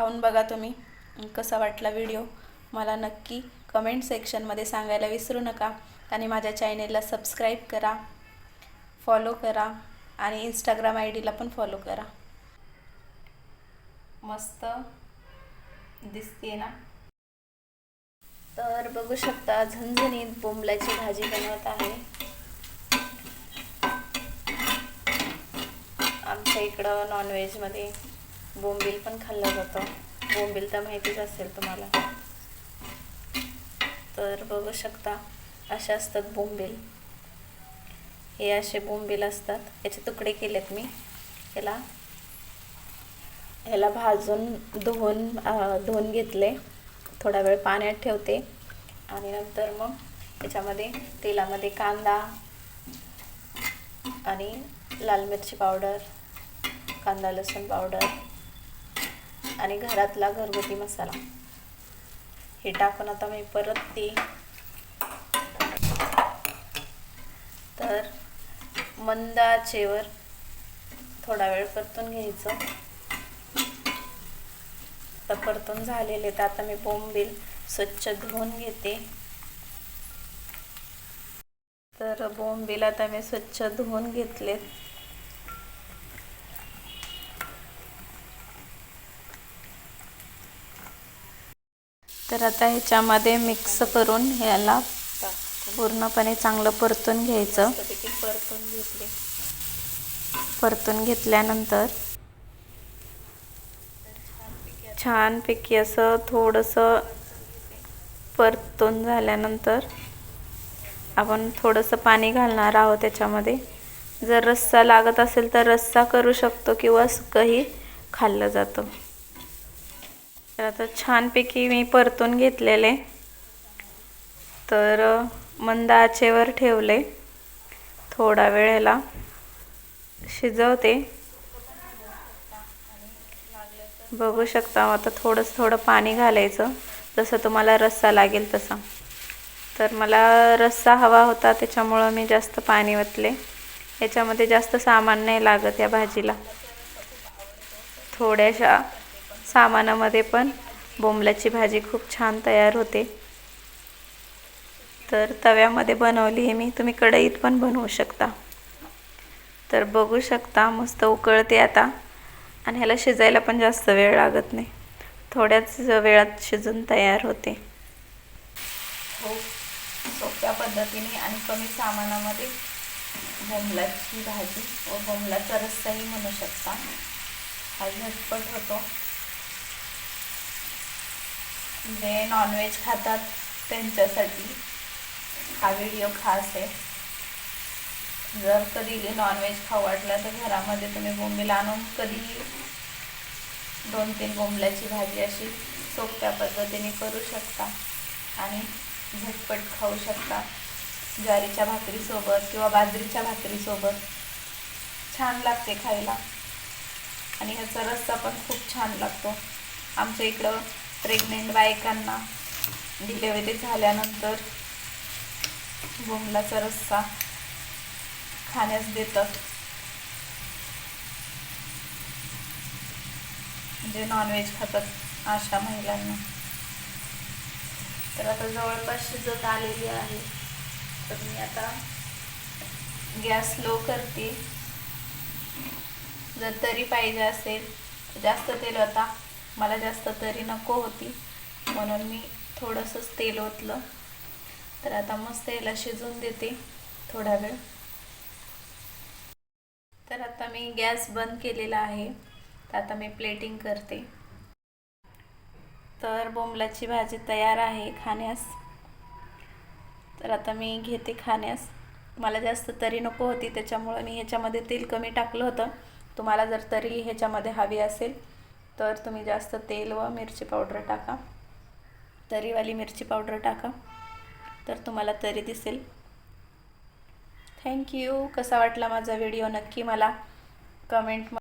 खाऊन बघा तुम्ही. कसा वाटला व्हिडिओ? मला नक्की कमेंट सेक्शनमध्ये सांगायला विसरू नका आणि माझ्या चॅनेलला सबस्क्राईब करा फॉलो करा आणि इंस्टाग्राम आय डीला पण फॉलो करा. मस्त दिसते ना? तर बघू शकता झणझणीत बोंबलाची भाजी बनवत आहे. आमच्या इकडं नॉनव्हेजमध्ये बोंबील पण खाल्लं जातं. बोंबील तर माहितीच असेल तुम्हाला. तर बघू शकता असे असतात बोंबील. हे असे बोंबील असतात. याचे तुकडे केलेत मी. याला ह्याला भाजून धुवून धुवून घेतले. थोडा वेळ पाण्यात ठेवते. आणि नंतर मग त्याच्यामध्ये तेलामध्ये कांदा आणि लाल मिरची पावडर कांदा लसूण पावडर आणि घरातला घरगुती मसाला. हे टाकून आता मी परत ती तर मंद आचेवर थोडा वेळ परतून घ्यायचं. आता परतून झालेले तर आता मी बोंबील स्वच्छ धुवून घेते. तर बोंबील आता मी स्वच्छ धुवून घेतलेत. तर आता ह्याच्यामध्ये मिक्स करून ह्याला पूर्णपणे चांगलं परतून घ्यायचं. परतून घेतले परतून घेतल्यानंतर छानपैकी असं थोडंसं परतून झाल्यानंतर आपण थोडंसं पाणी घालणार आहोत त्याच्यामध्ये. जर रस्सा लागत असेल तर रस्सा करू शकतो किंवा सुकंही खाल्लं जातं. तर आता छानपैकी मी परतून घेतलेले. तर मंद आचेवर ठेवले. थोडा वेळेला शिजवते. बघू शकता आता थोडंसं थोडं पाणी घालायचं. जसं तुम्हाला रस्सा लागेल तसा. तर मला रस्सा हवा होता त्याच्यामुळं मी जास्त पाणी ओतले. याच्यामध्ये जास्त सामान नाही लागत या भाजीला. थोड्याशा सामानामध्ये पण बोंबल्याची भाजी खूप छान तयार होते. तर तव्यामध्ये बनवली आहे मी. तुम्ही कढईत पण बनवू शकता. तर बघू शकता मस्त उकळते आता. आणि ह्याला शिजायला पण जास्त वेळ लागत नाही. थोड्याच वेळात शिजून तयार होते. हो सोप्या पद्धतीने आणि कमी सामानामध्ये बोंबलाची भाजी व बोंबलाचा रस्साही म्हणू शकता. हा झटपट होतो. जे नॉनव्हेज खातात त्यांच्यासाठी हा व्हिडिओ खास आहे. जर कधी नॉनव्हेज खाऊ वाटलं तर घरामध्ये तुम्ही बोंबील आणून कधी दोन तीन बोंबल्याची भाजी अशी सोप्या पद्धतीने करू शकता आणि झटपट खाऊ शकता. ज्वारीच्या भाकरीसोबत किंवा बाजरीच्या भाकरीसोबत छान लागते खायला. आणि ह्याचा रस्सा पण खूप छान लागतो. आमच्या इकडं प्रेग्नेंट बायकांना डिलेवरी झाल्यानंतर बोंबलाचा रस्सा खाण्यास देतात. म्हणजे नॉनव्हेज खातात अशा महिलांना. तर आता जवळपास शिजत आलेली आहे. तर मी आता गॅस लो करते. जर तरी पाहिजे असेल तर जास्त तेल होता मला जास्त तरी नको होती. म्हणून मी थोडंसंच तेल ओतलं. तर आता मस्त याला शिजून देते थोडा वेळ. तर आता मी गॅस बंद केलेला आहे. तर आता मी प्लेटिंग करते. तर बोंबलाची भाजी तयार आहे खाण्यास. तर आता मी घेते खाण्यास. मला जास्त तरी नको होती त्याच्यामुळं मी ह्याच्यामध्ये तेल कमी टाकलं होतं. तुम्हाला जर तरी ह्याच्यामध्ये हवी असेल तर तुम्ही जास्त तेल व मिरची पावडर टाका. तरीवाली मिरची पावडर टाका. तर तुम्हाला तरी दिसेल. थँक्यू कसा वाटला माझा व्हिडिओ नक्की मला कमेंट